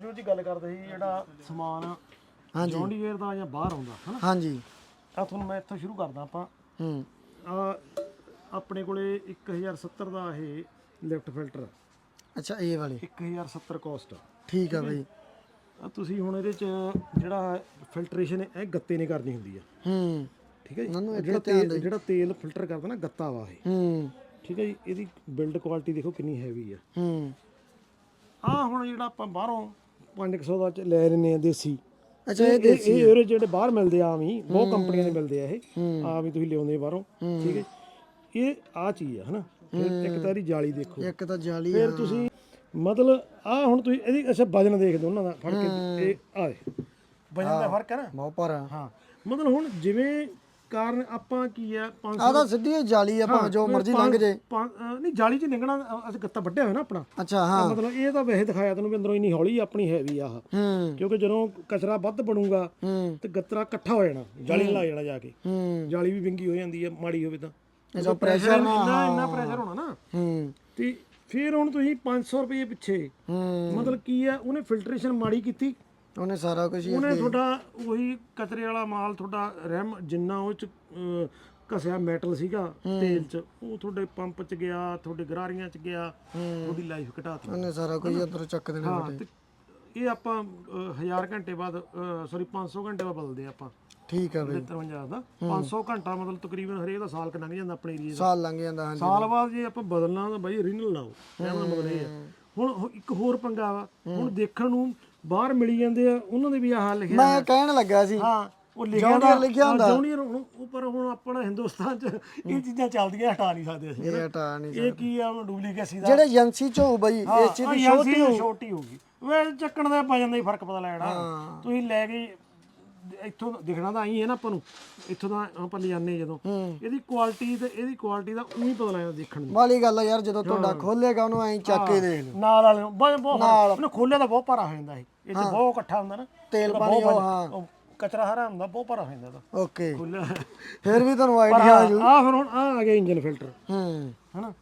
ਜੋ ਜੀ ਗੱਲ ਕਰਦੇ ਸੀ ਜਿਹੜਾ ਸਮਾਨ ਹਾਂਜੀ। ਜੌਂਡੀਏਰ ਦਾ ਜਾਂ ਬਾਹਰ ਆਉਂਦਾ ਹਨਾ? ਹਾਂਜੀ। ਆ ਤੁਹਾਨੂੰ ਮੈਂ ਇੱਥੋਂ ਸ਼ੁਰੂ ਕਰਦਾ ਆਪਾਂ। ਹੂੰ। ਆ ਆਪਣੇ ਕੋਲੇ 1070 ਦਾ ਇਹ ਲਿਫਟ ਫਿਲਟਰ ਅੱਛਾ ਇਹ ਵਾਲੀ। 1070 ਕੋਸਟ ਠੀਕ ਆ ਬਈ। ਆ ਤੁਸੀਂ ਹੁਣ ਇਹਦੇ ਚ ਜਿਹੜਾ ਫਿਲਟਰੇਸ਼ਨ ਹੈ ਇਹ ਗੱਤੇ ਨੇ ਕਰਨੀ ਹੁੰਦੀ ਆ। ਹੂੰ। ਠੀਕ ਹੈ ਜੀ? ਮੈਨੂੰ ਜਿਹੜਾ ਤੇਲ ਜਿਹੜਾ ਤੇਲ ਫਿਲਟਰ ਕਰਦਾ ਨਾ ਗੱਤਾ ਵਾ ਇਹ। ਹੂੰ। ਠੀਕ ਹੈ ਜੀ? ਇਹਦੀ ਬਿਲਡ ਕੁਆਲਿਟੀ ਦੇਖੋ ਕਿੰਨੀ ਹੈਵੀ ਆ। ਹੂੰ। ਆ ਹੁਣ ਜਿਹੜਾ ਆਪਾਂ ਬਾਹਰੋਂ 500 ਦਾ ਚ ਲੈ ਲੈਨੇ ਆ ਦੇਸੀ। ਅੱਛਾ ਇਹ ਇਹ ਇਹ ਇਹਦੇ ਜਿਹੜੇ ਬਾਹਰ ਮਿਲਦੇ ਆ ਹੀ ਬਹੁਤ ਕੰਪਨੀਆਂ ਦੇ ਮਿਲਦੇ ਆ ਇਹ। ਆਮ ਹੀ ਤੁਸੀਂ ਲਿਆਉਂਦੇ ਬਾਹਰੋਂ ਠੀਕ ਹੈ ਇਹ ਆ ਚੀਜ਼ ਆ ਹਨਾ? ਇੱਕ ਤਾਂ ਇਹਦੀ ਜਾਲੀ ਦੇਖੋ। ਇੱਕ ਤਾਂ ਜਾਲੀ ਫਿਰ ਤੁਸੀਂ ਮਤਲਬ ਆ ਹੁਣ ਤੁਸੀਂ ਇਹਦੀ ਅੱਛਾ ਵਜਨ ਦੇਖਦੇ ਉਹਨਾਂ ਦਾ ਫੜ ਕੇ ਇਹ ਆ ਵਜਨ ਦਾ ਫ਼ਰਕ ਹੈ ਨਾ? ਬਹੁਤ ਭਾਰਾ। ਹਾਂ। ਮਤਲਬ ਹੁਣ ਜਿਵੇਂ ਕਾਰਨ ਆਪਾਂ ਕੀ ਆ 500 ਆ ਤਾਂ ਸਿੱਧੀ ਇਹ ਜਾਲੀ ਆ ਭਾਵੇਂ ਜੋ ਮਰਜ਼ੀ ਲੰਘ ਜੇ। ਨਹੀਂ ਜਾਲੀ ਚ ਨਿਕਣਾ ਅਸੀਂ ਗੱਤਾ ਵੱਡਿਆ ਹੋਇਆ ਨਾ ਆਪਣਾ। ਅੱਛਾ ਹਾਂ। ਮਤਲਬ ਇਹ ਤਾਂ ਵੈਸੇ ਦਿਖਾਇਆ ਤੈਨੂੰ ਵੀ ਅੰਦਰੋਂ ਇੰਨੀ ਹੌਲੀ ਆਪਣੀ ਹੈਵੀ ਆਹ। ਹੂੰ। ਕਿਉਂਕਿ ਜਦੋਂ ਕਚਰਾ ਵੱਧ ਬਣੂਗਾ ਹੂੰ। ਤੇ ਗੱਤਰਾ ਇਕੱਠਾ ਹੋ ਜਾਣਾ ਜਾਲੀ ਲੱਗ ਜਾਣਾ ਜਾ ਕੇ। ਹੂੰ। ਜਾਲੀ ਵੀ ਵਿੰਗੀ ਹੋ ਜਾਂਦੀ ਹੈ ਮਾੜੀ ਹੋਵੇ ਤਾਂ। ਇਹਦਾ ਪ੍ਰੈਸ਼ਰ ਇੰਨਾ ਇੰਨਾ ਪ੍ਰੈਸ਼ਰ ਹੋਣਾ ਨਾ। ਹੂੰ। ਤੇ ਫਿਰ ਹੁਣ ਤੁਸੀਂ 500 ਰੁਪਏ ਪਿੱਛੇ ਹੂੰ। ਮਤਲਬ ਕੀ ਹੈ ਉਹਨੇ ਫਿਲਟਰੇਸ਼ਨ ਮਾੜੀ ਕੀਤੀ। ਉਹਨੇ ਸਾਰਾ ਕੁਝ ਹੀ ਉਹਨੇ ਤੁਹਾਡਾ ਉਹੀ ਕਚਰੇ ਵਾਲਾ ਮਾਲ ਤੁਹਾਡਾ ਰਹਿਮ ਜਿੰਨਾ ਉਹ ਚ ਅਹ, ਘਸਿਆ ਮੈਟਲ ਸੀਗਾ ਤੇਲ ਚ ਉਹ ਤੁਹਾਡੇ ਪੰਪ ਚ ਗਿਆ ਤੁਹਾਡੇ ਗਰਾਰੀਆਂ ਚ ਗਿਆ ਉਹਦੀ ਲਾਈਫ ਘਟਾਤੀ। ਉਹਨੇ ਸਾਰਾ ਕੁਝ ਅੰਦਰ ਚੱਕ ਦੇਣਾ ਹਾਂ ਤੇ ਇਹ ਆਪਾਂ 1000 ਘੰਟੇ ਬਾਅਦ ਸੌਰੀ 500 ਘੰਟੇ ਬਾਅਦ ਬਦਲਦੇ ਆ ਆਪਾਂ। ਠੀਕ ਆ ਬਈ। 53 ਦਾ। 500 ਘੰਟਾ ਮਤਲਬ ਤਕਰੀਬਨ ਹਰੇਕ ਦਾ ਸਾਲ ਕ ਲੰਘ ਜਾਂਦਾ ਆਪਣੇ ਏਰੀਏ ਦਾ ਸਾਲ ਲੰਘ ਜਾਂਦਾ ਹਾਂਜੀ। ਸਾਲ ਬਾਅਦ ਜੇ ਆਪਾਂ ਬਦਲਣਾ ਤਾਂ ਬਾਈ ਓਰੀਜਨਲ ਲਾਓ। ਕਹਿਣ ਦਾ ਮਤਲਬ ਇਹ ਹੈ। ਹੁਣ ਇੱਕ ਹੋਰ ਪੰਗਾ ਵਾ। ਹੁਣ ਦੇਖਣ ਨੂੰ ਬਾਹਰ ਮਿਲੀ ਜਾਂਦੇ ਆ ਉਹਨਾਂ ਦੇ ਵੀ ਆਹ ਲਿਖਿਆ ਮੈਂ ਕਹਿਣ ਲੱਗਾ ਸੀ। ਹਾਂ ਉਹ ਲਿਖਿਆ Deere ਲਿਖਿਆ ਹੁੰਦਾ। ਜੌਨੀਅਰ ਹੁਣ ਉੱਪਰ ਹੁਣ ਆਪਣਾ ਹਿੰਦੁਸਤਾਨ ਚ ਇਹ ਚੀਜ਼ਾਂ ਚੱਲਦੀਆਂ ਹਟਾ ਨਹੀਂ ਸਕਦੇ ਅਸੀਂ ਇਹ ਹਟਾ ਨਹੀਂ ਇਹ ਕੀ ਆ ਡੁਪਲੀਕੇਸੀ ਦਾ। ਜਿਹੜੇ ਏਜੰਸੀ ਚ ਬਈ ਇਹ ਚੀਜ਼ ਦੀ ਛੋਟੀ ਛੋਟੀ ਹੋਊਗੀ। ਵੇ ਚੱਕਣ ਦਾ ਪਾ ਜਾਂਦਾ ਹੀ ਫ਼ਰਕ ਪਤਾ ਲੈਣਾ। ਤੁਸੀਂ ਲੈ ਕੇ ਇੱਥੋਂ ਦਿਖਣਾ ਤਾਂ ਆਈ ਹੈ ਨਾ ਆਪਾਂ ਨੂੰ। ਇੱਥੋਂ ਦਾ ਆਪਾਂ ਲਿਜਾਨੇ ਜਦੋਂ। ਇਹਦੀ ਕੁਆਲਿਟੀ ਤੇ ਇਹਦੀ ਕੁਆਲਿਟੀ ਦਾ ਉਹੀ ਪਤਾ ਲੱਗਦਾ ਦੇਖਣ ਨੂੰ। ਵਾਲੀ ਗੱਲ ਆ ਯਾਰ ਜਦੋਂ ਤੁਹਾਡਾ ਖੋਲੇਗਾ ਉਹਨੂੰ ਐਂ ਚੱਕ ਕੇ ਦੇਖ ਨਾਲ ਵਾਲੇ ਬਹੁਤ ਬਹੁਤ ਉਹਨੇ ਖੋਲਿਆ ਤਾਂ ਬਹੁਤ ਭਾਰਾ ਹੋ ਜਾਂਦਾ ਇਹ। ਇਹ ਚ ਬਹੁਤ ਇਕੱਠਾ ਹੁੰਦਾ ਨਾ। ਤੇਲ ਪਾਣੀ ਉਹ ਹਾਂ। ਕਚਰਾ ਹਰਾ ਹੁੰਦਾ ਬਹੁਤ ਭਾਰਾ ਹੋ ਜਾਂਦਾ ਤਾਂ। ਓਕੇ। ਫਿਰ ਵੀ ਤੁਹਾਨੂੰ ਆਈਡੀਆ ਆ ਜੂ ਆ ਫਿਰ ਹੁਣ ਆ ਆ ਗਿਆ ਇੰਜਨ ਫਿਲਟਰ। ਹੂੰ। ਹਨਾ?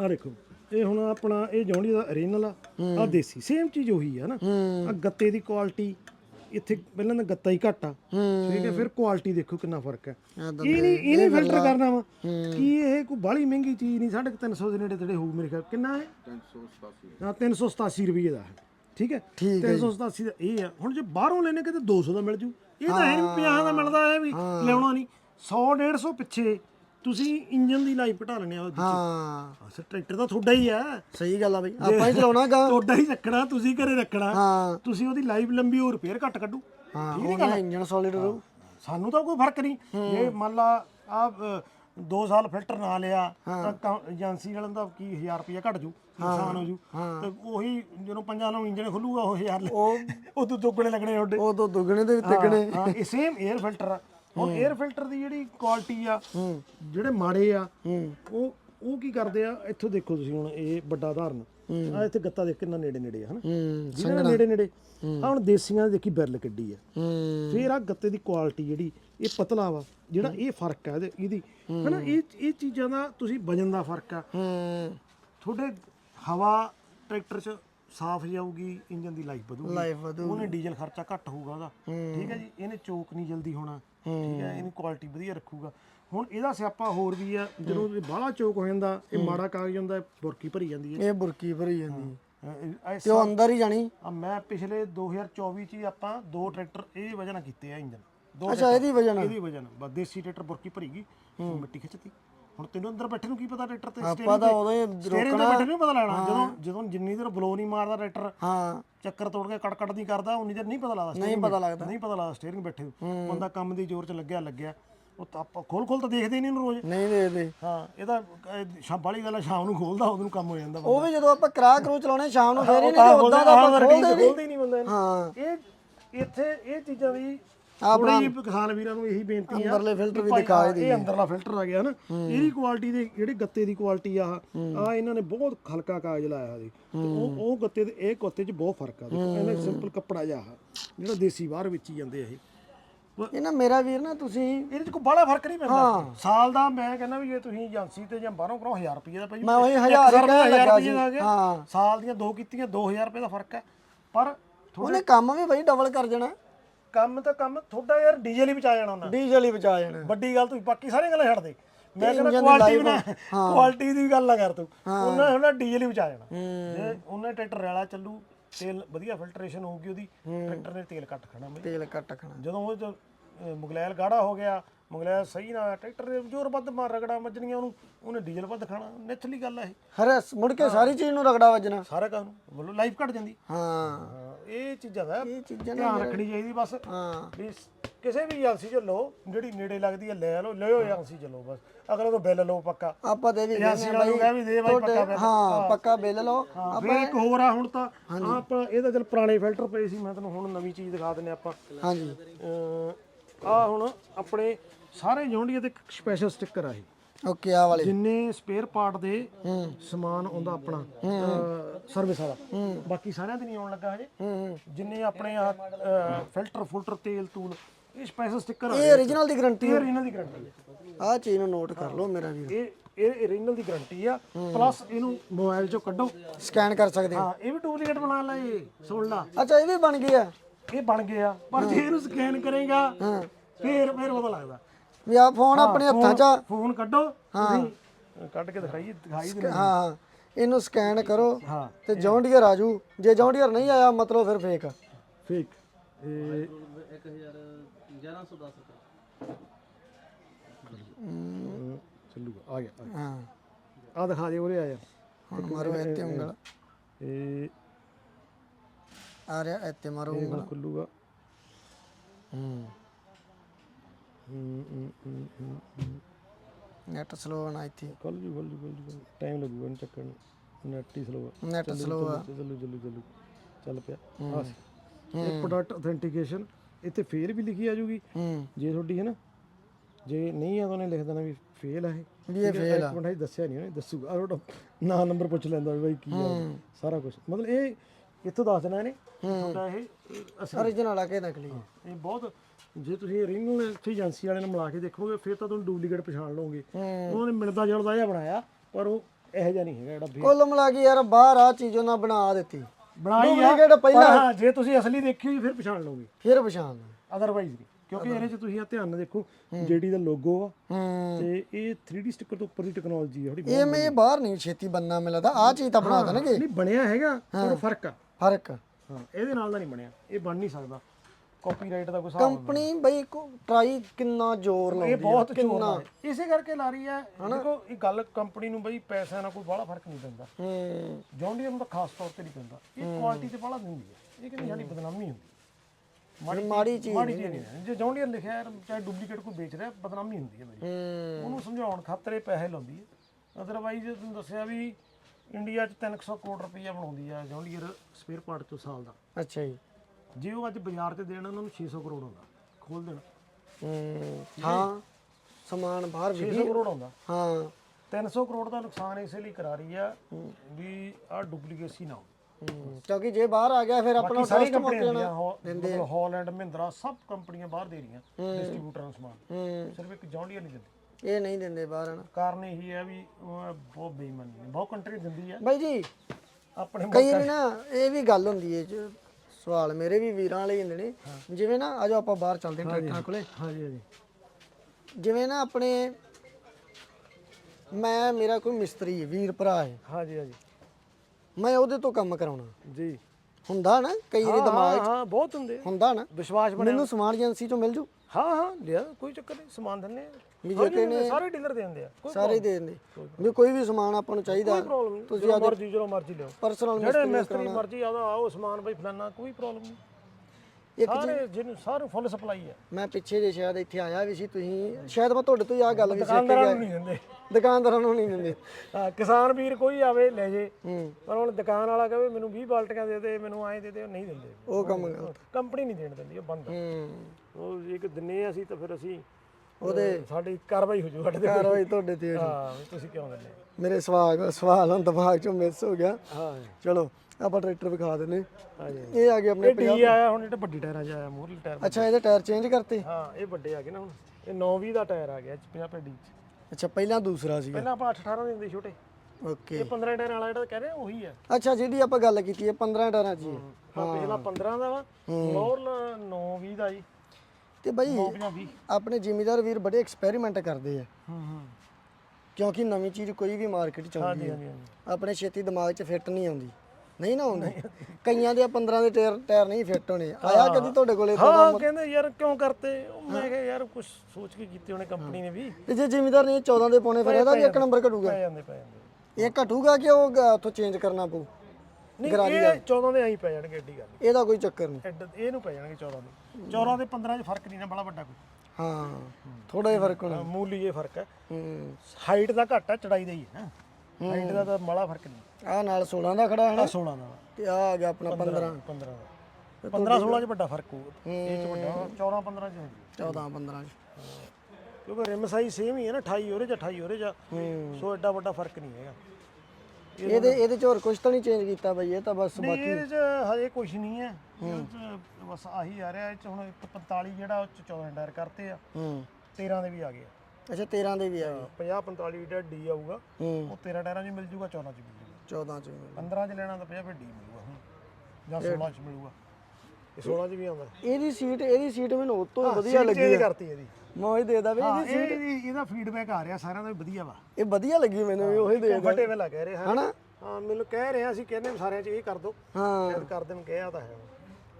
ਆ ਦੇਖੋ ਇਹ ਹੁਣ ਆਪਣਾ ਇਹ ਜੌਂਡੀ ਦਾ ਓਰੀਜਨਲ ਆ। ਆ ਦੇਸੀ ਸੇਮ ਚੀਜ਼ ਉਹੀ ਆ ਨਾ। ਆ ਗੱਤੇ ਦੀ ਕੁਆਲਿਟੀ ਇੱਥੇ ਪਹਿਲਾਂ ਤਾਂ ਗੱਤਾ ਹੀ ਘੱਟ ਆ। ਠੀਕ ਹੈ ਫਿਰ ਕੁਆਲਿਟੀ ਦੇਖੋ ਕਿੰਨਾ ਫ਼ਰਕ ਹੈ ਇਹ ਨਹੀਂ ਇਹ ਨਹੀਂ ਫਿਲਟਰ ਕਰਨਾ ਵਾ ਕੀ ਇਹ ਕੋਈ ਬਾਹਲੀ ਮਹਿੰਗੀ ਚੀਜ਼ ਨਹੀਂ 350 ਦੇ ਨੇੜੇ ਤੇੜੇ ਹੋਊ ਮੇਰੇ ਖਿਆਲ। ਕਿੰਨਾ ਹੈ? 387 ਹਾਂ 387 ਰੁਪਏ ਦਾ ਹੈ। ਠੀਕ ਹੈ? ਠੀਕ 387 ਦਾ ਇਹ ਆ। ਹੁਣ ਜੇ ਬਾਹਰੋਂ ਲੈਣੇ ਕਿਤੇ 200 ਦਾ ਮਿਲ ਜੂ। ਇਹ ਤਾਂ ਹੈ ਨਹੀਂ 50 ਦਾ ਮਿਲਦਾ ਹੈ ਵੀ ਲਿਆਉਣਾ ਨਹੀਂ 100 150 ਪਿੱਛੇ ਤੁਸੀਂ ਇੰਜਨ ਦੀ ਲਾਈਫ ਘਟਾ ਲੈਣੇ ਆ ਹਾਂ। ਅਸਲ ਟਰੈਕਟਰ ਤਾਂ ਤੁਹਾਡਾ ਹੀ ਆ। ਸਹੀ ਗੱਲ ਆ ਬਈ। ਆਪਾਂ ਹੀ ਚਲਾਉਣਾ ਗਾ ਤੁਹਾਡਾ ਹੀ ਰੱਖਣਾ ਤੁਸੀਂ ਘਰੇ ਰੱਖਣਾ। ਹਾਂ। ਤੁਸੀਂ ਉਹਦੀ ਲਾਈਫ ਲੰਬੀ ਹੋਰ ਰਿਪੇਅਰ ਘੱਟ ਕੱਢੂ। ਹਾਂ ਉਹਦਾ ਇੰਜਨ ਸੋਲਿਡ ਰਹੂ। ਸਾਨੂੰ ਤਾਂ ਕੋਈ ਫ਼ਰਕ ਨਹੀਂ ਜੇ ਮੰਨ ਲਾ ਆ 2 ਸਾਲ ਫਿਲਟਰ ਨਾ ਲਿਆ ਤਾਂ ਏਜੰਸੀ ਵਾਲਿਆਂ ਦਾ ਕੀ 1000 ਰੁਪਇਆ ਘਟ ਜੂ ਨੁਕਸਾਨ ਹੋ ਜੂ। ਤੇ ਉਹੀ ਜਦੋਂ ਪੰਜਾਂ ਨੂੰ ਇੰਜਨ ਖੁੱਲੂਗਾ ਉਹ 1000 ਲੈ ਉਹ ਤੋਂ ਦੁੱਗਣੇ ਲੱਗਣੇ ਉਹਦੇ ਉਹ ਤੋਂ ਦੁੱਗਣੇ ਦੇ ਵੀ ਤਿੱਗਣੇ। ਹਾਂ ਇਹ ਸੇਮ 에ਅਰ ਫਿਲਟਰ ਆ। ਹੁਣ 에ਅਰ ਫਿਲਟਰ ਦੀ ਜਿਹੜੀ ਕੁਆਲਿਟੀ ਆ ਜਿਹੜੇ ਮਾੜੇ ਆ ਉਹ ਉਹ ਕੀ ਕਰਦੇ ਆ? ਇੱਥੋਂ ਦੇਖੋ ਤੁਸੀਂ ਹੁਣ ਇਹ ਵੱਡਾ ਉਦਾਹਰਨ। ਆ ਇੱਥੇ ਗੱਤਾ ਦੇਖ ਕਿੰਨਾ ਨੇੜੇ ਨੇੜੇ ਆ ਹਨਾ? ਜਿਹਨਾਂ ਨੇੜੇ ਨੇੜੇ ਆ ਹੁਣ ਦੇਸੀਆਂ ਦੀ ਦੇਖੀ ਬਿਰਲ ਕਿੱਡੀ ਆ। ਫੇਰ ਆ ਗੱਤੇ ਦੀ ਕੁਆਲਿਟੀ ਜਿਹੜੀ ਇਹ ਪਤਲਾ ਵਾ ਜਿਹੜਾ ਇਹ ਫ਼ਰਕ ਆ ਇਹਦੇ ਹਨਾ ਇਹ ਇਹ ਚੀਜ਼ਾਂ ਦਾ ਤੁਸੀਂ ਵਜਨ ਦਾ ਫ਼ਰਕ ਆ। ਤੁਹਾਡੇ ਹਵਾ ਟਰੈਕਟਰ 'ਚ ਸਾਫ਼ ਜਾਊਗੀ ਇੰਜਨ ਦੀ ਲਾਈਫ ਵਧੂਗੀ। ਲਾਈਫ ਉਹਨੇ ਡੀਜ਼ਲ ਖਰਚਾ ਘੱਟ ਹੋਊਗਾ ਉਹਦਾ। ਠੀਕ ਹੈ ਜੀ ਇਹਨੇ ਚੋਕ ਨਹੀਂ ਜਲਦੀ ਹੋਣਾ। ਠੀਕ ਹੈ ਇਹਦੀ ਕੁਆਲਿਟੀ ਵਧੀਆ ਰੱਖੂਗਾ। ਹੁਣ ਇਹਦਾ ਸਿਆਪਾ ਹੋਰ ਵੀ ਆ ਜਦੋਂ ਇਹ ਬਾਹਲਾ ਚੋਕ ਹੋ ਜਾਂਦਾ ਇਹ ਮਾੜਾ ਕਾਗਜ਼ ਹੁੰਦਾ ਬੁਰਕੀ ਭਰੀ ਜਾਂਦੀ ਹੈ। ਇਹ ਬੁਰਕੀ ਭਰੀ ਜਾਂਦੀ ਇਹ ਤੇ ਉਹ ਅੰਦਰ ਹੀ ਜਾਣੀ। ਆ ਮੈਂ ਪਿਛਲੇ 2024 ਚ ਹੀ ਆਪਾਂ ਦੋ ਟਰੈਕਟਰ ਇਹ ਵਜ੍ਹਾ ਨਾਲ ਕੀਤੇ ਆ ਇੰਜਨ ਦੋ ਅੱਛਾ ਇਹਦੀ ਵਜ੍ਹਾ ਨਾਲ? ਇਹਦੀ ਵਜ੍ਹਾ ਨਾਲ। ਬਸ ਦੇਸੀ ਟਰੈਕਟਰ ਬੁਰਕੀ ਭਰੀ ਗਈ ਮਿੱਟੀ ਖਿੱਚਤੀ। ਹੁਣ ਤੈਨੂੰ ਅੰਦਰ ਬੈਠੇ ਨੂੰ ਕੀ ਪਤਾ ਟਰੈਕਟਰ ਤੇ ਆਪਾਂ ਤਾਂ ਉਦੋਂ ਹੀ ਸਟੇਰਿੰਗ ਤੇ ਬੈਠੇ ਨੂੰ ਪਤਾ ਲੱਗਣਾ ਜਦੋਂ ਜਦੋਂ ਜਿੰਨੀ ਦੇਰ ਬਲੋ ਨਹੀਂ ਮਾਰਦਾ ਟਰੈਕਟਰ ਹਾਂ। ਚੱਕਰ ਤੋੜ ਕੇ ਕੜਕੜ ਨਹੀਂ ਕਰਦਾ ਉਨੀ ਦੇਰ ਨਹੀਂ ਪਤਾ ਲੱਗਦਾ ਨਹੀਂ ਪਤਾ ਲੱਗਦਾ। ਨਹੀਂ ਪਤਾ ਲੱਗਦਾ ਸਟੀਅਰਿੰਗ ਬੈਠੇ ਨੂੰ। ਬੰਦਾ ਕੰਮ ਦੀ ਜ਼ੋਰ ਚ ਲੱਗਿਆ ਲੱਗਿਆ। ਉਹ ਤਾਂ ਆਪਾਂ ਖੋਲ ਖੋਲ ਤਾਂ ਦੇਖਦੇ ਹੀ ਨਹੀਂ ਇਹਨੂੰ ਰੋਜ਼। ਨਹੀਂ ਦੇ ਦੇ ਹਾਂ ਇਹਦਾ ਸ਼ਾਮ ਵਾਲੀ ਗੱਲ ਆ, ਸ਼ਾਮ ਨੂੰ ਖੋਲਦਾ ਉਹਨੂੰ ਕੰਮ ਹੋ ਜਾਂਦਾ ਉਹ ਵੀ ਜਦੋਂ ਆਪਾਂ ਕਰਾ ਕਰੂ ਚਲਾਉਣੇ ਸ਼ਾਮ ਨੂੰ ਫੇਰ ਹੀ ਨਹੀਂ ਤੇ ਉਦਾਂ ਦਾ ਆਪਾਂ ਖੋਲਦੇ ਚ ਖੋਲਦੇ ਹੀ ਨਹੀਂ ਬੰਦਾ ਇਹਨੂੰ। ਹਾਂ। ਇਹ ਇੱਥੇ ਇਹ ਚੀਜ਼ਾਂ ਦੀ ਆਹ ਥੋੜੀ ਜਿਹੀ ਕਿਸਾਨ ਵੀਰਾਂ ਨੂੰ ਇਹੀ ਬੇਨਤੀ ਆ ਅੰਦਰਲੇ ਫਿਲਟਰ ਵੀ ਦਿਖਾ ਆਹ ਇਹ ਅੰਦਰਲਾ ਫਿਲਟਰ ਆ ਗਿਆ ਨਾ ਇਹਦੀ ਕੁਆਲਿਟੀ ਦੇ ਜਿਹੜੇ ਗੱਤੇ ਦੀ ਕੁਆਲਿਟੀ ਆ ਆ ਇਹਨਾਂ ਨੇ ਬਹੁਤ ਹਲਕਾ ਕਾਗਜ਼ ਲਾਇਆ ਜੀ ਉਹ ਉਹ ਗੱਤੇ ਤੇ ਇਹ ਗੱਤੇ 'ਚ ਬਹੁਤ ਫ਼ਰਕ ਆ। ਦੇਖੋ ਇਹਨਾਂ ਸਿੰਪਲ ਕੱਪੜਾ ਜਿਹਾ ਆ ਜਿਹੜਾ ਦੇਸੀ ਬਾਹਰ ਵਿੱਚ ਹੀ ਜਾਂਦੇ ਆ ਇਹ। ਇਹ ਨਾ ਮੇਰਾ ਵੀਰ ਨਾ ਤੁਸੀਂ ਇਹਦੇ 'ਚ ਕੋਈ ਬੜਾ ਫ਼ਰਕ ਨਹੀਂ ਪੈਂਦਾ। ਸਾਲ ਦਾ ਮੈਂ ਕਹਿੰਦਾ ਵੀ ਜੇ ਤੁਸੀਂ ਏਜੰਸੀ ਤੇ ਜਾਂ ਬਾਹਰੋਂ ਕਰੋ 1000 ਰੁਪਏ ਦਾ ਭਾਈ ਮੈਂ ਉਹੀ ਹਜ਼ਾਰ ਹੀ ਕਹਿਣ ਲੱਗਾ ਸੀ। ਹਾਂ। ਸਾਲ ਦੀਆਂ ਦੋ ਕੀਤੀਆਂ 2000 ਰੁਪਏ ਦਾ ਫ਼ਰਕ ਹੈ ਪਰ ਉਹਨੇ ਕੰਮ ਵੀ ਬਈ ਡਬਲ ਕਰ ਜਾਣਾ ਕੰਮ ਤਾਂ ਕੰਮ ਤੁਹਾਡਾ ਯਾਰ ਡੀਜ਼ਲ ਹੀ ਬਚਾ ਜਾਣਾ ਉਹਨਾਂ ਡੀਜ਼ਲ ਹੀ ਬਚਾ ਜਾਣਾ। ਵੱਡੀ ਗੱਲ ਤੂੰ ਬਾਕੀ ਸਾਰੀਆਂ ਗੱਲਾਂ ਛੱਡ ਦੇ। ਮੈਂ ਕਹਿੰਦਾ ਕੁਆਲਿਟੀ ਨਾ ਕੁਆਲਿਟੀ ਦੀ ਗੱਲ ਨਾ ਕਰ ਤੂੰ। ਉਹਨਾਂ ਉਹਨਾਂ ਡੀਜ਼ਲ ਹੀ ਬਚਾ ਜਾਣਾ। ਜੇ ਉਹਨੇ ਟਰੈਕਟਰ ਰੈਲਾ ਚੱਲੂ ਤੇਲ ਵਧੀਆ ਫਿਲਟਰੇਸ਼ਨ ਹੋਊਗੀ ਉਹਦੀ ਟਰੈਕਟਰ ਨੇ ਤੇਲ ਘੱਟ ਖਾਣਾ ਬਈ। ਤੇਲ ਕੱਟ ਟਕਣਾ ਜਦੋਂ ਉਹ ਮੁਗਲੈਲ ਗਾੜਾ ਹੋ ਗਿਆ ਮੁਗਲੈਲ ਸਹੀ ਨਾ ਟਰੈਕਟਰ ਦੇ ਜ਼ੋਰ ਵੱਧ ਮਾਰ ਰਗੜਾ ਵੱਜਣੀਆਂ ਉਹਨੂੰ ਉਹਨੇ ਡੀਜ਼ਲ ਵੱਧ ਖਾਣਾ ਨੈਚੁਰਲੀ ਗੱਲ ਆ ਇਹ। ਹਰੇ ਮੁੜ ਕੇ ਸਾਰੀ ਚੀਜ਼ ਨੂੰ ਰਗੜਾ ਵੱਜਣਾ। ਸਾਰਾ ਕੰਮ ਨੂੰ ਮਤਲਬ ਲਾਈਫ ਘਟ ਜਾਂਦੀ। ਹਾਂ। ਹਾਂ, ਇਹ ਚੀਜ਼ਾਂ ਦਾ ਇਹ ਚੀਜ਼ਾਂ ਧਿਆਨ ਰੱਖਣੀ ਚਾਹੀਦੀ ਬਸ। ਹਾਂ। ਵੀ ਸ- ਕਿਸੇ ਵੀ ਏਜੰਸੀ ਚ ਲਓ ਜਿਹੜੀ ਨੇੜੇ ਲੱਗਦੀ ਹੈ ਲੈ ਲਓ ਲਿਓ ਏਜੰਸੀ ਚ ਲਓ ਬਸ। ਅਗਲੇ ਤੋਂ ਬਿੱਲ ਲਓ ਪੱਕਾ। ਆਪਾਂ ਤੇ ਵੀ ਏਜੰਸੀ ਕਹਿੰਦੇ ਵਾਲਾ ਨੂੰ ਕਹਿ ਵੀ ਦੇ ਬਾਈ ਪੱਕਾ ਬਿੱਲ। ਹਾਂ ਪੱਕਾ ਬਿੱਲ ਲਓ। ਹਾਂ ਫਿਰ ਇੱਕ ਹੋਰ ਆ ਹੁਣ ਤਾਂ ਆਹ ਆਪਾਂ ਇਹਦਾ ਚਲ ਪੁਰਾਣੇ ਫਿਲਟਰ ਪਏ ਸੀ ਮੈਂ ਤੈਨੂੰ ਹੁਣ ਨਵੀਂ ਚੀਜ਼ ਦਿਖਾ ਦਿੰਨੇ ਆਪਾਂ। ਹਾਂਜੀ। ਆ ਹੁਣ ਆਪਣੇ ਸਾਰੇ ਜੌਂਡੀਆਂ ਤੇ ਸਪੈਸ਼ਲ ਸਟicker ਆ ਇਹ। ਓਕੇ ਆ ਵਾਲੇ। ਜਿੰਨੇ ਸਪੇਅਰ ਪਾਰਟ ਦੇ ਸਮਾਨ ਆਉਂਦਾ ਆਪਣਾ ਸਰਵਿਸ ਵਾਲਾ। ਬਾਕੀ ਸਾਰਿਆਂ ਤੇ ਨਹੀਂ ਆਉਣ ਲੱਗਾ ਹਜੇ। ਹੂੰ ਹੂੰ। ਜਿੰਨੇ ਆਪਣੇ ਆ ਫਿਲਟਰ ਫੁਲਟਰ ਤੇਲ ਤੂਲ ਇਹ ਸਪੈਸ਼ਲ ਸਟicker ਆ ਇਹ origignal ਦੀ ਗਾਰੰਟੀ ਇਹ original ਦੀ ਗਾਰੰਟੀ ਹੈ। ਆਹ ਚੀਜ਼ ਨੂੰ ਨੋਟ ਕਰ ਲਓ ਮੇਰਾ ਵੀਰ। ਇਹ ਇਹ original ਦੀ ਗਾਰੰਟੀ ਆ। ਪਲੱਸ ਇਹਨੂੰ ਮੋਬਾਈਲ ਚੋਂ ਕੱਢੋ। ਸਕੈਨ ਕਰ ਸਕਦੇ ਹੋ। ਹਾਂ ਇਹ ਵੀ ਡੁਪਲੀਕੇਟ ਬਣਾ ਲੈ ਇਹ ਸੁਣ ਲਾ। ਅੱਛਾ ਇਹ ਵੀ ਬਣ ਗਿਆ ਇਹ ਬਣ ਗਿਆ ਪਰ ਜੇ ਇਹਨੂੰ ਸਕੈਨ ਕਰੇਗਾ ਹਾਂ। ਫੇਰ ਫੇਰ ਪਤਾ ਲੱਗਦਾ। ਵੀ ਆ ਫੋਨ ਆਪਣੇ ਹੱਥਾਂ 'ਚ ਆ। ਫੋਨ ਕੱਢੋ ਤੁਸੀਂ ਕੱਢ ਕੇ ਦਿਖਾਈ ਦਿਖਾਈ ਦੇ ਹਾਂ ਹਾਂ। ਇਹਨੂੰ ਸਕੈਨ ਕਰੋ ਹਾਂ ਤੇ ਜੌਂਡੀਅਰ ਆਜੂ ਜੇ ਜੌਂਡੀਅਰ ਨਹੀਂ ਆਇਆ ਮਤਲਬ ਫਿਰ ਫੇਕ ਫੇਕ ਇਹ 1110 ਚੱਲੂਗਾ ਆ ਗਿਆ ਆ। ਹਾਂ। ਆ ਦਿਖਾ ਦੇ ਉਰੇ ਆਇਆ ਹੁਣ ਮਾਰੋ ਇੱਥੇ ਉਂਗਲ। ਇਹ ਆ ਰਿਹਾ ਇੱਥੇ ਮਾਰੋ ਇਹ ਉਂਗਲ ਹੁਣ ਖੁੱਲੂਗਾ। ਹੂੰ। ਹੂੰ ਹੂੰ, ਹੂੰ ਹੂੰ, ਹੂੰ ਨੈਟ ਸਲੋ ਨਾ ਇੱਥੇ। ਖੁੱਲ ਜੂ ਖੁੱਲ ਜੂ ਖੁੱਲ ਜੂ ਟਾਈਮ ਲੱਗੂਗਾ ਇਹਨੂੰ ਚੱਕਣ ਨੂੰ। ਨੈਟ ਹੀ ਸਲੋ ਨੈਟ ਸਲੋ ਆ। ਚੱਲੂ ਚੱਲੂ ਚੱਲੂ ਚੱਲ। ਪਿਆ। ਆ ਇਹ ਪ੍ਰੋਡਕਟ ਅਥੈਂਟੀਕੇਸ਼ਨ ਇੱਥੇ ਫੇਲ ਵੀ ਲਿਖੀ ਆ ਜੂਗੀ। ਹੂੰ। ਜੇ ਤੁਹਾਡੀ ਹੈ ਨਾ ਜੇ ਨਹੀਂ ਆ ਤਾਂ ਉਹਨੇ ਲਿਖ ਦੇਣਾ ਵੀ ਫੇਲ ਆ ਇਹ। ਵੀ ਇਹ ਫੇਲ ਆ। ਇੱਕ ਮਿੰਟ ਹਜੇ ਦੱਸਿਆ ਨਹੀਂ ਉਹਨੇ ਦੱਸੂਗਾ। ਆਹ ਤੁਹਾਡਾ ਨਾਂ ਨੰਬਰ ਪੁੱਛ ਲੈਂਦਾ ਵੀ ਬਾਈ ਕੀ ਆ। ਸਾਰਾ ਕੁਝ ਮਤਲਬ ਇਹ ਇੱਥੋਂ ਦੱਸ ਦੇਣਾ ਇਹਨੇ? ਤੁਹਾਡਾ ਇਹ ਅਸਲ। Origignal ਆ ਕੇ ਨਕਲੀ ਇਹ ਬਹੁਤ ਜੇ ਤੁਸੀਂ ਰਿੰਗ ਇੱਥੇ ਏਜੰਸੀ ਵਾਲੇ ਨਾਲ ਮਿਲਾ ਕੇ ਦੇਖੋਗੇ ਫਿਰ ਤਾਂ ਤੁਹਾਨੂੰ ਡੁਪਲੀਕੇਟ ਪਛਾਣ ਲਓਗੇ। ਉਹਨਾਂ ਨੇ ਮਿਲਦਾ ਜੁਲਦਾ ਜਿਹਾ ਬਣਾਇਆ ਪਰ ਉਹ ਇਹੋ ਜਿਹਾ ਨਹੀਂ ਹੈਗਾ ਜਿਹੜਾ ਵੀ ਕੁੱਲ ਮਿਲਾ ਕੇ ਯਾਰ ਬਾਹਰ ਆ ਚੀਜ਼ ਉਹਨਾਂ ਬਣਾ ਦਿੱਤੀ। ਬਣਾਈ ਆ Duplicate ਪਹਿਲਾਂ- ਪਰ ਹਾਂ ਜੇ ਤੁਸੀਂ ਅਸਲੀ ਦੇਖੀ ਹੋਈ ਫਿਰ ਪਛਾਣ ਲਓਗੇ। ਫਿਰ ਪਛਾਣ ਅਦਰਵਾਈਜ਼ ਨਹੀਂ ਕਿਉਂਕਿ ਇਹਦੇ 'ਚ ਤੁਸੀਂ ਆ ਧਿਆਨ ਨਾਲ ਦੇਖੋ ਜੀਡੀ ਦਾ ਲੋਗੋ ਆ ਹੂੰ। ਤੇ ਇਹ 3D ਸਟicker ਤੋਂ ਉੱਪਰ ਦੀ ਟੈਕਨੋਲੋਜੀ ਆ ਥੋੜੀ ਇਹ ਮੈਂ ਬਾਹਰ ਨਹੀਂ ਛੇਤੀ ਬੰਨਾ ਮਿਲਦਾ ਆ ਚੀਜ਼ ਤਾਂ ਬਣਾ ਦੇਣਗੇ। ਨਹੀਂ ਬਣਿਆ ਹੈਗਾ ਪਰ ਫ਼ਰਕ ਆ। ਫ਼ਰਕ ਹਾਂ ਇਹਦੇ ਨਾਲ ਦਾ ਨਹੀਂ ਬਣਿਆ। ਇਹ ਬਣ ਨਹੀਂ ਸਕਦਾ। ਕਾਪੀਰਾਈਟ ਦਾ ਕੋਈ ਹਿਸਾਬ ਹੁੰਦਾ। ਕੰਪਨੀ ਬਈ ਟਰਾਈ ਕਿੰਨਾ ਜ਼ੋਰ ਇਹ ਲਾਉਂਦੀ ਬਹੁਤ ਕਿੰਨਾ? ਇਸੇ ਕਰਕੇ ਲਾ ਰਹੀ ਹੈ ਦੇਖੋ ਇਹ ਗੱਲ ਕੰਪਨੀ ਨੂੰ ਬਈ ਪੈਸਿਆਂ ਨਾਲ ਕੋਈ ਬਾਹਲਾ ਫ਼ਰਕ ਨਹੀਂ ਪੈਂਦਾ। ਹੂੰ। ਜੌਂਡੀਅਰ ਨੂੰ ਤਾਂ ਖਾਸ ਤੌਰ ਤੇ ਨਹੀਂ ਪੈਂਦਾ। ਇਹ ਕੁਆਲਿਟੀ ਤੇ ਬਾਹਲਾ ਦਿੰਦੀ ਹੈ ਇਹ ਕਹਿੰਦੀ ਸਾਡੀ ਬਦਨਾਮੀ ਹੁੰਦੀ ਮਾੜੀ ਚੀਜ਼ ਮਾੜੀ ਚੀਜ਼ ਨਹੀਂ। ਹੈ। ਜੇ ਜੌਂਡੀਅਰ ਲਿਖਿਆ ਹੈ, ਚਾਹੇ ਡੁਪਲੀਕੇਟ ਕੋਈ ਵੇਚ ਰਿਹਾ ਬਦਨਾਮੀ ਹੁੰਦੀ ਹੈ ਬਈ। ਹੂੰ। ਉਹਨੂੰ ਸਮਝਾਉਣ ਖਾਤਰ ਇਹ ਪੈਸੇ ਲਾਉਂਦੀ ਹੈ ਅਦਰਵਾਈਜ਼ ਤੁਹਾਨੂੰ ਦੱਸਿਆ ਵੀ ਇੰਡੀਆ 'ਚ 300 ਕਰੋੜ ਰੁਪਈਆ ਬਣਾਉਂਦੀ ਹੈ ਜੌਂਡੀਅਰ ਸਪੇਅਰ ਪਾਰਟ ਤੋਂ ਸਾਲ ਦਾ। ਅੱਛਾ ਜੀ। ਜੇ ਉਹ ਅੱਜ ਬਾਜ਼ਾਰ ਤੇ ਦੇਣ ਉਹਨਾਂ ਨੂੰ 600 ਕਰੋੜ ਆਉਂਦਾ ਖੋਲ ਦੇਣ। ਹੂੰ ਹਾਂ ਸਮਾਨ ਬਾਹਰ ਵੀ 600 ਕਰੋੜ ਆਉਂਦਾ। ਹਾਂ। 300 ਕਰੋੜ ਦਾ ਨੁਕਸਾਨ ਇਸੇ ਲਈ ਕਰਾ ਰਹੀ ਆ ਵੀ ਆ ਡੁਪਲੀਕੇਸੀ ਨਾ ਹੂੰ, ਕਿਉਂਕਿ ਜੇ ਬਾਹਰ ਆ ਗਿਆ ਫਿਰ ਆਪਣਾ ਬਾਕੀ ਸਾਰੀ ਮੁੱਕ ਕੰਪਨੀਆਂ ਜਾਣਾ ਦੀਆਂ ਹੋ- ਮਤਲਬ ਹਾਲੈਂਡ ਮਹਿੰਦਰਾ ਸਭ ਕੰਪਨੀਆਂ ਬਾਹਰ ਦੇ ਰਹੀਆਂ ਡਿਸਟ੍ਰੀਬਿਊਟਰਾਂ ਨੂੰ ਸਮਾਨ। ਹੂੰ। ਸਿਰਫ ਇੱਕ ਜੌਂਡੀਅਰ ਨਹੀਂ ਦਿੰਦੀ। ਇਹ ਨਹੀਂ ਦਿੰਦੇ ਬਾਹਰ ਹਨਾ। ਕਾਰਨ ਇਹੀ ਹੈ ਵੀ ਉਹ ਬਹੁਤ ਬੇਈਮਾਨੀ ਹੈ ਬਹੁਤ ਕੰਟਰੀ ਦਿੰਦੀ ਆ। ਬਾਈ ਜੀ ਆਪਣੇ ਕਈ ਵਾਰੀ ਨਾ ਇਹ ਵੀ ਗੱਲ ਹੁੰਦੀ ਹੈ ਜੋ ਸਵਾਲ ਮੇਰੇ ਵੀ ਵੀਰਾਂ ਵਾਲੇ ਹੀ ਹੁੰਦੇ ਨੇ ਜਿਵੇਂ ਨਾ ਆਜੋ ਆਪਾਂ ਬਾਹਰ ਚੱਲਦੇ ਹਾਂ ਟਰੈਕਟਰਾਂ ਕੋਲੇ। ਹਾਂਜੀ ਹਾਂਜੀ। ਜਿਵੇਂ ਨਾ ਆਪਣੇ ਮੈਂ ਮੇਰਾ ਕੋਈ ਮਿਸਤਰੀ ਹੈ ਵੀਰ ਭਰਾ ਹੈ ਹਾਂਜੀ ਹਾਂਜੀ। ਮੈਂ ਉਹਦੇ ਤੋਂ ਕੰਮ ਕਰਾਉਣਾ। ਜੀ। ਹੁੰਦਾ ਨਾ ਕਈ ਹਾਂ ਦਿਮਾਗ 'ਚ ਹਾਂ ਬਹੁਤ ਹੁੰਦੇ ਆ। ਹੁੰਦਾ ਨਾ ਵਿਸ਼ਵਾਸ ਬਣਿਆ ਮੈਨੂੰ ਸਮਾਨ ਏਜੰਸੀ ਚੋਂ ਮਿਲ ਜੂ। ਹਾਂ ਹਾਂ ਲਿਆ ਕੋਈ ਚੱਕਰ ਨਹੀਂ ਸਮਾਨ ਦਿੰਦੇ ਆ। ਵੀ ਜੇ ਕਿਨੇ- ਸਾਰੇ ਡੀਲਰ ਦੇ ਦਿੰਦੇ ਆ ਕੋਈ ਸਾਰੇ ਦੇ ਦਿੰਦੇ। ਵੀ ਕੋਈ ਵੀ ਸਮਾਨ ਆਪਾਂ ਨੂੰ ਚਾਹੀਦਾ ਤੁਸੀਂ ਤੁਸੀਂ ਮਰਜ਼ੀ ਜਦੋਂ ਮਰਜ਼ੀ ਲਿਓ ਪਰਸਨਲ ਜਿਹੜੇ ਮਿਸਤਰੀ ਮਰਜ਼ੀ ਆਦਾ ਆਓ ਸਮਾਨ ਬਈ ਫਲਾਨਾ ਕੋਈ ਪ੍ਰੋਬਲਮ ਨਹੀਂ। ਇੱਕ ਸਾਰੇ ਜਿਹਨੂੰ ਸਾਰੇ ਫੁੱਲ ਸਪਲਾਈ ਹੈ। ਮੈਂ ਪਿੱਛੇ ਜੇ ਸ਼ਾਇਦ ਇੱਥੇ ਆਇਆ ਵੀ ਸੀ ਤੁਸੀਂ ਸ਼ਾਇਦ ਮੈਂ ਤੁਹਾਡੇ ਤੋਂ ਹੀ ਆ ਗੱਲ ਵੀ ਸਿੱਖ ਕੇ ਦੁਕਾਨਦਾਰਾਂ ਗਿਆ ਨੂੰ ਨਹੀਂ ਦਿੰਦੇ। ਦੁਕਾਨਦਾਰਾਂ ਨੂੰ ਨਹੀਂ ਦਿੰਦੇ। ਹਾਂ ਕਿਸਾਨ ਵੀਰ ਕੋਈ ਆਵੇ ਲੈ ਜੇ। ਹੂੰ। ਪਰ ਹੁਣ ਦੁਕਾਨ ਵਾਲਾ ਕਹੇ ਮੈਨੂੰ 20 ਬਾਲਟੀਆਂ ਦੇ ਦੇ ਮੈਨੂੰ ਐਂ ਦੇ ਦੇ ਉਹ ਨਹੀਂ ਦਿੰਦੇ। ਉਹ ਕੰਮ ਗਲਤ ਕੰਪਨੀ ਨਹੀਂ ਦੇਣ ਦਿੰਦੀ ਉਹ ਬੰਦ ਹੂੰ। ਉਹ ਇੱਕ ਦਿਨੇ ਆ ਅਸੀਂ ਤਾਂ ਫਿਰ ਅਸੀਂ ਉਹਦੇ ਸਾਡੀ ਕਾਰਵਾਈ ਹੋ ਜੂ ਸਾਡੇ ਤੇ। ਕਾਰਵਾਈ ਤੁਹਾਡੇ ਤੇ। ਹਾਂ ਵੀ ਤੁਸੀਂ ਕਿਉਂ ਦਿੰਦੇ? ਮੇਰੇ ਸਵਾਲ ਸਵਾਲ ਹੁਣ ਦਿਮਾਗ ਚੋਂ ਮਿਸ ਹੋ ਗਿਆ। ਹਾਂ। ਚਲੋ। ਆਪਾਂ ਟਰੈਕਟਰ ਵਿਖਾ ਦਿੰਨੇ ਹਾਂਜੀ। ਇਹ ਆ ਗਏ ਆਪਣੇ ਇਹ ਡੀ ਆਇਆ ਹੁਣ ਜਿਹੜਾ ਵੱਡੀ ਟਾਇਰਾਂ 'ਚ ਆਇਆ ਮੂਹਰਲੇ ਟਾਇਰ ਅੱਛਾ ਇਹਦੇ ਟਾਇਰ ਚੇਂਜ ਕਰਤੇ? ਹਾਂ ਇਹ ਵੱਡੇ ਆ ਗਏ ਨਾ ਹੁਣ। ਇਹ 920 ਦਾ ਟਾਇਰ ਆ ਗਿਆ 50 ਡੀ 'ਚ। ਅੱਛਾ ਪਹਿਲਾਂ ਦੂਸਰਾ ਸੀਗਾ। ਪਹਿਲਾਂ ਆਪਾਂ 8 18 ਦੇ ਹੁੰਦੇ ਛੋਟੇ। ਓਕੇ। ਇਹ 15 ਟਾਇਰ ਵਾਲਾ ਜਿਹੜਾ ਕਹਿ ਰਹੇ ਉਹੀ ਆ। ਅੱਛਾ ਜਿਹੜੀ ਆਪਾਂ ਗੱਲ ਕੀਤੀ ਹੈ 15 ਟਾਰਾਂ ਜੀ ਆ ਪਿਛਲਾ 15 ਦਾ ਵਾ ਮੋਰ 9 20 ਦਾ ਜੀ। ਤੇ ਬਾਈ 9 20 ਆਪਣੇ ਜ਼ਿਮੀਦਾਰ ਵੀਰ ਬੜੇ ਐਕਸਪੈਰੀਮੈਂਟ ਕਰਦੇ ਆ। ਹੂੰ ਹੂੰ। ਕਿਉਂਕਿ ਨਵੀਂ ਚੀਜ਼ ਕੋਈ ਵੀ ਮਾਰਕੀਟ ਚ ਆਉਂਦੀ ਹੈ ਆਪਣੇ ਛੇਤੀ ਦਿਮਾਗ 'ਚ ਫਿੱਟ ਨਹੀਂ ਆਉਂਦੀ। ਨਹੀਂ ਨਾ ਆਉਂਦੀ ਕਈਆਂ ਦੇ 15 ਦੇ ਟਾਇਰ ਟਾਇਰ ਨਹੀਂ ਫਿੱਟ ਹੋਣੇ। ਆਇਆ ਕਦੀ ਤੁਹਾਡੇ ਕੋਲੇ ਹਾਂ ਕਹਿੰਦੇ ਯਾਰ ਕਿਉਂ ਕਰਤੇ? ਉਹ ਮੈਂ ਕਿਹਾ ਯਾਰ ਕੁਝ ਸੋਚ ਕੇ ਕੀਤੇ ਉਹਨੇ ਕੰਪਨੀ ਨੇ ਵੀ। ਤੇ ਜੇ ਜ਼ਿਮੀਦਾਰ ਨੇ 14 ਦੇ ਪਾਉਣੇ ਫਿਰ ਇਹਦਾ ਵੀ ਇੱਕ ਨੰਬਰ ਘਟੂਗਾ। ਪੈ ਜਾਂਦੇ ਪੈ ਜਾਂਦੇ। ਇਹ ਘਟੂਗਾ ਕਿ ਉਹ ਉੱਥੋਂ ਚੇਂਜ ਕਰਨਾ ਪਊ? ਨਹੀਂ ਇਹ 14 ਦੇ ਆਈ ਪੈ ਜਾਣਗੇ ਏਡੀ ਗੱਲ। ਇਹਦਾ ਕੋਈ ਚੱਕਰ ਨਹੀਂ। ਐਡ ਇਹਨੂੰ ਪੈ ਜਾਣਗੇ 14 ਦੇ। 14 ਦੇ 15 ਚ ਫ਼ਰਕ ਨਹੀਂ ਨਾ ਬੜਾ ਵੱਡਾ ਕੋਈ। ਹਾਂ ਥੋੜਾ ਜਿਹਾ ਫ਼ਰਕ ਹੋਣਾ। ਮੂਲੀ ਇਹ ਫ਼ਰਕ ਹੈ। ਹਾਈਟ ਦਾ ਘੱਟ ਹੈ ਚੜਾਈ ਦਾ ਹੀ ਹੈ ਹਾਈਟ ਦਾ ਤਾਂ ਮਾੜਾ ਫ਼ਰਕ ਨਹੀਂ। ਆ ਨਾਲ 16 ਦਾ ਖੜਾ ਹੈ ਨਾ 16 ਦਾ। ਤੇ ਆ ਆ ਗਿਆ ਆਪਣਾ 15 15 ਦਾ। 15 16 ਚ ਵੱਡਾ ਫ਼ਰਕ ਹੋਊਗਾ। ਇਹ ਚ ਵੱਡਾ 14 15 ਚ ਹੁੰਦੀ 14 15 ਕਿਉਂਕਿ ਰਿਮ ਸਾਈਜ਼ ਸੇਮ ਹੀ ਹੈ ਨਾ 28 ਉਹਦੇ ਚ 28 ਉਹਦੇ ਚ। ਸੋ ਐਡਾ ਵੱਡਾ ਫ਼ਰਕ ਨਹੀਂ ਹੈਗਾ। ਇਹਦੇ ਇਹਦੇ ਚ ਹੋਰ ਕੁਝ ਤਾਂ ਨਹੀਂ ਚੇਂਜ ਕੀਤਾ ਬਈ ਇਹ ਤਾਂ ਬਸ ਨਹੀਂ ਇਹਦੇ ਚ ਹਜੇ ਕੁਝ ਨਹੀਂ ਹੈ। ਚ ਬਸ ਆਹੀ ਆ ਰਿਹਾ ਇਹ ਚ ਹੁਣ ਇੱਕ 45 ਜਿਹੜਾ ਉਹ ਚ 14 ਟਾਇਰ ਕਰਤੇ ਆ। ਹੂੰ। 13 ਦੇ ਵੀ ਆ ਗਏ। ਅੱਛਾ 13 ਦੇ ਵੀ ਆ ਗਏ। 50 45 ਜਿਹੜਾ ਡੀ ਆਊਗਾ। ਉਹ 13 ਟਾਇਰਾਂ 'ਚ ਮਿਲ ਜੂਗਾ 14 'ਚ ਮਿਲ ਜੂਗਾ। 14 ਚ ਵੀ। 15 'ਚ ਲੈਣਾ ਤਾਂ 50 ਫਿਰ ਡੀ ਮਿਲੂਗਾ ਹੁਣ। ਜਾਂ 16 'ਚ ਮਿਲੂਗਾ। ਇਹ 16 'ਚ ਵੀ ਆਉਂਦਾ। ਇਹਦੀ ਸੀਟ ਇਹਦੀ ਸੀਟ ਮੈਨੂੰ ਉਹ ਤੋਂ ਵਧੀਆ ਸੀਟ ਲੱਗੀ ਚੇਂਜ ਕਰਤੀ ਇਹਦੀ। ਮੈਂ ਦੇ ਦਾ ਵੀ ਹਾਂ ਇਹ ਇਹਦੀ- ਇਹਦਾ ਫੀਡਬੈਕ ਆ ਰਿਹਾ ਸਾਰਿਆਂ ਦਾ ਵੀ ਵਧੀਆ ਵਾ। ਇਹ ਵਧੀਆ ਲੱਗੀ ਮੈਨੂੰ ਵੀ ਉਹੀ ਦੇ ਕੰਫਰਟੇਬਲ ਆ ਕਹਿ ਰਹੇ। ਹਨਾ? ਹਾਂ ਮੈਨੂੰ ਕਹਿ ਰਹੇ ਸੀ ਕਹਿੰਦੇ ਸਾਰਿਆਂ 'ਚ ਇਹ ਕਰ ਦੋ। ਹਾਂ। ਕਰ ਦੇਣ ਕਿਹਾ ਤਾਂ ਹੈ।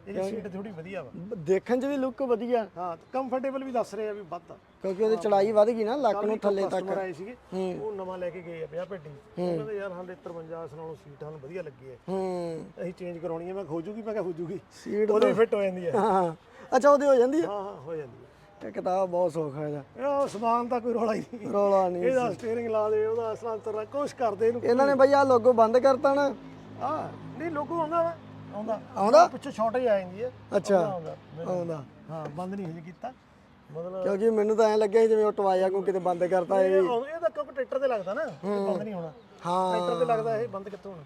ਇਹਦੀ ਸੀਟ ਥੋੜੀ ਵਧੀਆ ਵਾ। ਦੇਖਣ 'ਚ ਵੀ ਲੁੱਕ ਵਧੀਆ। ਹਾਂ ਕੰਫਰਟੇਬਲ ਵੀ ਦੱਸ ਰਹੇ ਆ ਵੀ ਵੱਧ। ਆ ਕਿਉਂਕਿ ਉਹਦੀ ਚੜਾਈ ਵੱਧ ਗਈ ਨਾ ਲੱਕ ਨੂੰ ਥੱਲੇ ਤੱਕ। ਆਏ ਸੀਗੇ ਉਹ ਨਵਾਂ ਲੈ ਕੇ ਗਏ ਆ 50 ਪੇਟੀ ਉਹ ਕਹਿੰਦੇ ਯਾਰ ਹਾਲੇ 53 ਇਸ ਨਾਲੋਂ ਸੀਟ ਸਾਨੂੰ ਵਧੀਆ ਲੱਗੀ ਹੈ। ਹੂੰ। ਅਸੀਂ ਚੇਂਜ ਕਰਾਉਣੀ ਹੈ ਮੈਂ ਖੋ ਜੂਗੀ ਮੈਂ ਕਿਹਾ ਹੋ ਜੂਗੀ ਸੀਟ ਉਹਦੇ ਫਿੱਟ ਹੋ ਜਾਂਦੀ ਹੈ। ਹਾਂ ਅੱਛਾ ਉਹਦੀ ਹੋ ਜਾਂਦੀ ਹੈ? ਹਾਂ ਹਾਂ ਹੋ ਜਾਂਦੀ ਹੈ। ਇਹ ਕਿਤਾਬ ਬਹੁਤ ਸੌਖਾ ਇਹਦਾ। ਇਹ ਸਮਾਨ ਤਾਂ ਕੋਈ ਰੌਲਾ ਹੀ ਨਹੀਂ। ਰੌਲਾ ਨਹੀਂ ਇਹਦਾ ਸਟੀਅਰਿੰਗ ਲਾ ਦੇ ਉਹਦਾ ਸਲਾਂਤਰ ਕੁਛ ਕਰਦੇ ਇਹਨੂੰ ਇਹਨਾਂ ਨੇ ਬਈ ਆ ਲੋਗੋ ਬੰਦ ਕਰਤਾ ਨਾ। ਆ ਨਹੀਂ ਲੋਗੋ ਆਉਂਦਾ ਆਉਂਦਾ। ਆਉਂਦਾ? ਪਿੱਛੇ ਸ਼ਾਰਟੇਜ ਆ ਜਾਂਦੀ ਹੈ। ਅੱਛਾ। ਆਉਂਦਾ ਆਉਂਦਾ। ਹਾਂ ਬੰਦ ਨਹੀਂ ਹਜੇ ਕੀਤਾ। ਮਤਲਬ ਕਿਉਂਕਿ ਮੈਨੂੰ ਤਾਂ ਐ ਲੱਗਿਆ ਸੀ ਜਿਵੇਂ ਉਹ ਟਵਾਇਆ ਕੋ ਕਿਤੇ ਬੰਦ ਕਰਤਾ ਇਹ। ਇਹ ਤਾਂ ਕਿਉਂਕਿ ਟਰੈਕਟਰ ਤੇ ਲੱਗਦਾ ਨਾ ਬੰਦ ਨਹੀਂ ਹੋਣਾ। ਹਾਂ। ਟਰੈਕਟਰ ਤੇ ਲੱਗਦਾ ਇਹ ਬੰਦ ਕਿੱਥੋਂ ਹੋਣਾ?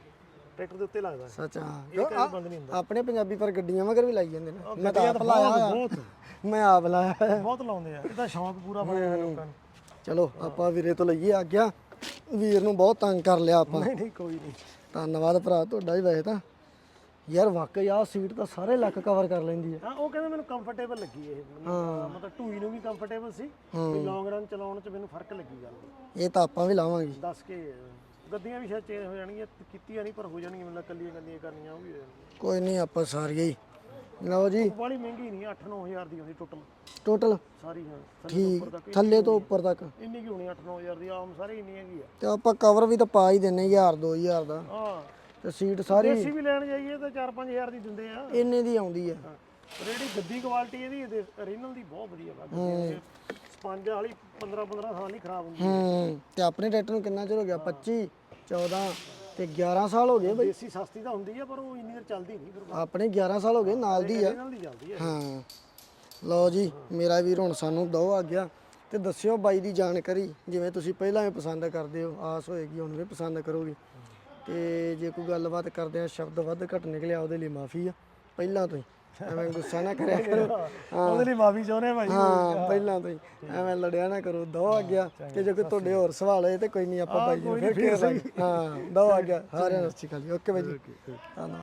ਟਰੈਕਟਰ ਦੇ ਉੱਤੇ ਲੱਗਦਾ ਸੱਚ। ਹਾਂ ਇਹ ਕਦੇ ਬੰਦ ਨਹੀਂ ਹੁੰਦਾ। ਆਪਣੇ ਪੰਜਾਬੀ ਪਰ ਗੱਡੀਆਂ ਮਗਰ ਵੀ ਲਾਈ ਜਾਂਦੇ ਨੇ। ਮੈਂ ਤਾਂ ਗੱਡੀਆਂ ਆਪ ਤਾਂ ਲਾਇਆ ਬਹੁਤ- ਹੋਇਆ। ਬਹੁਤ। ਮੈਂ ਆਪ ਲਾਇਆ ਹੋਇਆ। ਬਹੁਤ ਲਾਉਂਦੇ ਆ। ਇਹਦਾ ਸ਼ੌਂਕ ਪੂਰਾ ਬਣਿਆ ਹੋਇਆ ਲੋਕਾਂ ਨੂੰ। ਚਲੋ ਆਪਾਂ ਵੀਰੇ ਤੋਂ ਲਈਏ ਆ ਗਿਆ ਵੀਰ ਨੂੰ ਬਹੁਤ ਤੰਗ ਕਰ ਲਿਆ ਆਪਾਂ। ਨਹੀਂ ਨਹੀਂ ਕੋਈ ਨਹੀਂ। ਧੰਨਵਾਦ ਭਰਾ ਤੁਹਾਡਾ ਵੀ ਵੈਸੇ ਤਾਂ। ਯਾਰ ਵਾਕਈ ਆ ਸੀਟ ਤਾਂ ਸਾਰੇ ਲੱਕ ਕਵਰ ਕਰ ਲੈਂਦੀ ਹੈ। ਹਾਂ ਉਹ ਕਹਿੰਦੇ ਮੈਨੂੰ ਕੰਫਰਟੇਬਲ ਲੱਗੀ ਇਹ। ਮਤਲਬ ਢੂਈ ਨੂੰ ਵੀ ਕੰਫਰਟੇਬਲ ਸੀ ਤੇ ਲੌਂਗ ਰਨ ਚਲਾਉਣ ਚ ਮੈਨੂੰ ਫ਼ਰਕ ਲੱਗੀ ਗੱਲ। ਇਹ ਤਾਂ ਆਪਾਂ ਵੀ ਲਾਵਾਂਗੇ। ਦੱਸ ਕੇ ਗੱਡੀਆਂ ਵੀ ਸ਼ਾਇਦ ਚੇਂਜ ਹੋ ਜਾਣਗੀਆਂ ਕੀਤੀਆਂ ਨਹੀਂ ਪਰ ਹੋ ਜਾਣਗੀਆਂ ਮੈਨੂੰ ਕੱਲੀਆਂ ਕੱਲੀਆਂ ਕਰਨੀਆਂ ਉਹ ਵੀ ਹੋ ਕੋਈ ਨਹੀਂ ਆਪਾਂ ਸਾਰੀਆਂ ਹੀ। ਲਓ ਜੀ। ਬਾਲੀ ਮਹਿੰਗੀ ਨਹੀਂ 8-9000 ਦੀ ਹੁੰਦੀ ਟੋਟਲ ਸਾਰੀ ਟੋਟਲ ਹਾਂ ਥੱਲੇ ਤੋਂ ਠੀਕ। ਥੱਲੇ ਤੋਂ ਉੱਪਰ ਤੱਕ। ਇੰਨੀ ਕੀ ਹੋਣੀ 8-9000 ਦੀ ਆਮ ਸਾਰੇ ਇੰਨੀ ਹੈਗੀ ਆ। ਤੇ ਆਪਾਂ ਕਵਰ ਵੀ ਤਾਂ ਪਾ ਹੀ ਦਿੰਨੇ 1000 2000 ਦਾ। ਹਾਂ। ਤੇ ਸੀਟ ਸਾਰੀ ਦੇਸੀ ਵੀ ਲੈਣ ਜਾਈਏ ਤਾਂ 4-5000 ਦੀ ਦਿੰਦੇ ਆ। ਇੰਨੇ ਦੀ ਆਉਂਦੀ ਆ। ਰੇੜੀ ਗੱਦੀ ਕੁਆਲਿਟੀ ਇਹਦੀ ਓਰੀਜਨਲ ਦੀ ਬਹੁਤ ਵਧੀਆ ਵਾ। ਸਪੰਜ ਵਾਲੀ 15-15 ਸਾਲ ਨਹੀਂ ਖਰਾਬ ਹੁੰਦੀ ਹੂੰ। ਤੇ ਆਪਣੇ ਟਰੈਕਟਰ ਨੂੰ ਕਿੰਨਾ ਚਿਰ ਹੋ ਗਿਆ? 25 14 ਤੇ 11 ਸਾਲ ਹੋ ਗਏ ਬਈ। ਦੇਸੀ ਸਸਤੀ ਤਾਂ ਹੁੰਦੀ ਆ ਪਰ ਉਹ ਇੰਨੀ ਦੇਰ ਚੱਲਦੀ ਨਹੀਂ ਫਿਰ। ਆਪਣੇ 11 ਸਾਲ ਹੋ ਗਏ ਨਾਲ ਦੀ ਆ। ਓਰੀਜਨਲ ਦੀ ਚੱਲਦੀ ਆ। ਹਾਂ। ਲਓ ਜੀ ਮੇਰਾ ਵੀਰ ਹੁਣ ਸਾਨੂੰ ਦੋ ਆ ਗਿਆ। ਤੇ ਦੱਸਿਓ ਬਾਈ ਦੀ ਜਾਣਕਾਰੀ ਜਿਵੇਂ ਤੁਸੀਂ ਪਹਿਲਾਂ ਵੀ ਪਸੰਦ ਕਰਦੇ ਹੋ ਆਸ ਹੋਏਗੀ ਹੁਣ ਵੀ ਪਸੰਦ ਕਰੋਗੇ। ਤੇ ਜੇ ਕੋਈ ਗੱਲਬਾਤ ਕਰਦੇ ਆ ਸ਼ਬਦ ਵੱਧ ਘੱਟ ਨਿਕਲਿਆ ਉਹਦੇ ਲਈ ਮਾਫੀ ਆ ਪਹਿਲਾਂ ਤੋਂ ਹੀ। ਐਵੇਂ ਗੁੱਸਾ ਨਾ ਕਰਿਆ ਕਰੋ। ਉਹਦੇ ਲਈ ਮਾਫੀ ਚਾਹੁੰਦੇ ਆ ਭਾਈ ਹਾਂ ਪਹਿਲਾਂ ਤੋਂ ਹੀ। ਐਵੇਂ ਲੜਿਆ ਨਾ ਕਰੋ ਦੋ ਆ ਗਿਆ। ਤੇ ਜੇ ਕੋਈ ਤੁਹਾਡੇ ਹੋਰ ਸਵਾਲ ਹੋਏ ਤੇ ਕੋਈ ਨਹੀਂ ਆਪਾਂ ਬਾਈ ਜੀ ਫਿਰ ਕੇ ਹਾਂ ਦੋ ਆ ਗਿਆ। ਸਾਰਿਆਂ ਨੂੰ ਸਤਿ ਸ਼੍ਰੀ ਅਕਾਲ ਜੀ। ਓਕੇ ਬਾਈ ਜੀ। ਧੰਨਵਾਦ।